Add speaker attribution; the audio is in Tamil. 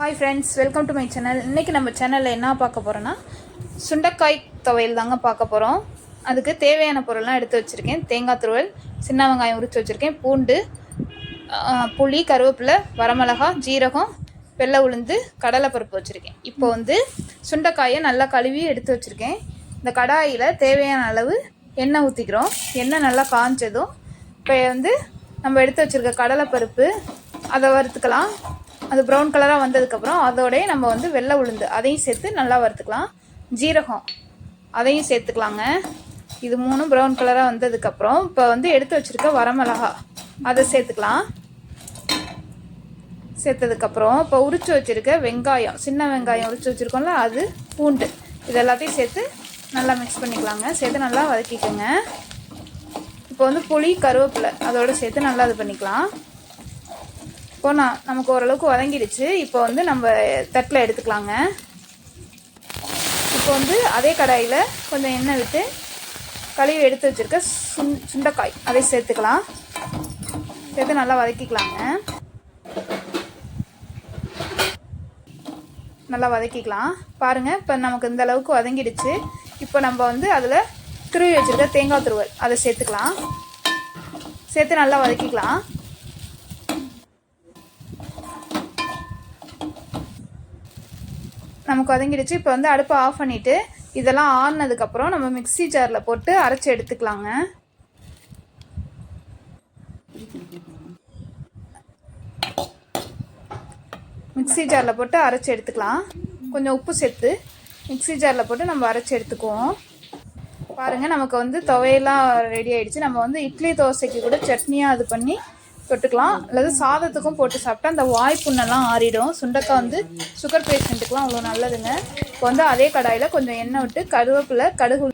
Speaker 1: Hi friends welcome to my channel இன்றைக்கி நம்ம சேனலில் என்ன பார்க்க போகிறோன்னா சுண்டைக்காய் துவையல் தாங்க பார்க்க போகிறோம் அதுக்கு தேவையான பொருள்லாம் எடுத்து வச்சுருக்கேன். தேங்காய் துருவல் சின்ன வெங்காயம் உரித்து வச்சுருக்கேன். பூண்டு புளி கருவேப்பிலை வரமிளகா ஜீரகம் வெள்ளை உளுந்து கடலைப்பருப்பு வச்சுருக்கேன். இப்போ வந்து சுண்டைக்காயை நல்லா கழுவி எடுத்து வச்சுருக்கேன். இந்த கடாயில் தேவையான அளவு எண்ணெய் ஊற்றிக்கிறோம் எண்ணெய் நல்லா காய்ஞ்சதும் இப்போ வந்து நம்ம எடுத்து வச்சுருக்க கடலைப்பருப்பு அதை வறுத்துக்கலாம். அது ப்ரௌன் கலராக வந்ததுக்கப்புறம் அதோடய நம்ம வந்து வெள்ளை உளுந்து அதையும் சேர்த்து நல்லா வறுத்துக்கலாம். ஜீரகம் அதையும் சேர்த்துக்கலாங்க. இது மூணும் ப்ரௌன் கலராக வந்ததுக்கப்புறம் இப்போ வந்து எடுத்து வச்சுருக்க வரமிளகா அதை சேர்த்துக்கலாம். சேர்த்ததுக்கப்புறம் இப்போ உரித்து வச்சுருக்க வெங்காயம் சின்ன வெங்காயம் உரித்து வச்சுருக்கோம்ல அது பூண்டு. இது எல்லாத்தையும் சேர்த்து நல்லா மிக்ஸ் பண்ணிக்கலாங்க. சேர்த்து நல்லா வதக்கிக்கோங்க. இப்போ வந்து புளி கருவேப்பிலை அதோட சேர்த்து நல்லா இது பண்ணிக்கலாம். இப்போ நான் நமக்கு ஓரளவுக்கு வதங்கிடுச்சு. இப்போ வந்து நம்ம தட்டில் எடுத்துக்கலாங்க. இப்போ வந்து அதே கடாயில் கொஞ்சம் எண்ணெய் விட்டு கழுவி எடுத்து வச்சுருக்க சுண் சுண்டைக்காய். அதை சேர்த்துக்கலாம். சேர்த்து நல்லா வதக்கிக்கலாங்க. நல்லா வதக்கிக்கலாம். பாருங்கள் இப்போ நமக்கு இந்த அளவுக்கு வதங்கிடுச்சு. இப்போ நம்ம வந்து அதில் துருவி வச்சுருக்க தேங்காய் துருவல் அதை சேர்த்துக்கலாம். சேர்த்து நல்லா வதக்கிக்கலாம். நமக்கு வதங்கிடுச்சு இப்போ வந்து அடுப்பை ஆஃப் பண்ணிவிட்டு இதெல்லாம் ஆறுனதுக்கப்புறம் நம்ம மிக்ஸி ஜாரில் போட்டு அரைச்சி எடுத்துக்கலாங்க. மிக்ஸி ஜாரில் போட்டு அரைச்சி எடுத்துக்கலாம். கொஞ்சம் உப்பு சேர்த்து மிக்ஸி ஜாரில் போட்டு நம்ம அரைச்சி எடுத்துக்குவோம். பாருங்கள் நமக்கு வந்து துவையெல்லாம் ரெடி ஆகிடுச்சு நம்ம வந்து இட்லி தோசைக்கு கூட சட்னியாக அது பண்ணி தொட்டுக்கலாம். அல்லது சாதத்துக்கும் போட்டு சாப்பிட்டா அந்த வாய் புண்ணெல்லாம் ஆறிடும். சுண்டக்காய் வந்து சுகர் பேஷண்ட்டுக்குலாம் அவ்வளோ நல்லதுங்க. இப்போ வந்து அதே கடாயில் கொஞ்சம் எண்ணெய் விட்டு கருவேப்பிலை கடுகு